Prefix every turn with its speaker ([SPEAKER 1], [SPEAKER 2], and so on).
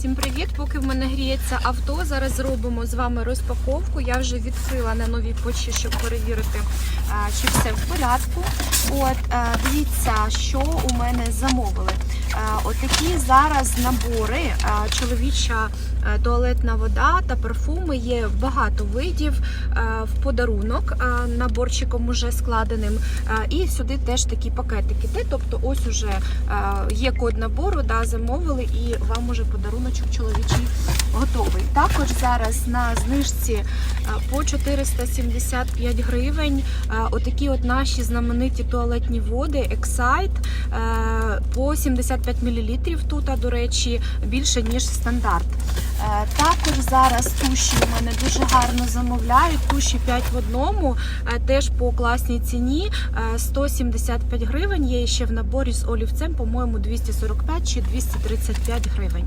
[SPEAKER 1] Всім привіт! Поки в мене гріється авто, зараз зробимо з вами розпаковку. Я вже відкрила на новій почті, щоб перевірити, е, чи все в порядку. От е, дивіться, що у мене замовили. Е, Отакі зараз набори. Чоловіча туалетна вода та парфуми є багато видів в подарунок наборчиком уже складеним. І сюди теж такі пакетики. Тобто, ось уже є код набору, да, замовили, і вам уже подаруночок чоловічий готовий. Також зараз на знижці е, по 475 гривень. е, Отакі от наші знамениті туалетні води Excite е, по 75 мл тут, до речі, більше ніж стандарт. Е, Також зараз туші у мене дуже гарно замовляють. Туші 5 в одному, теж по класній ціні е, 175 гривень. Є ще в наборі з олівцем, по-моєму, 245 чи 235 гривень.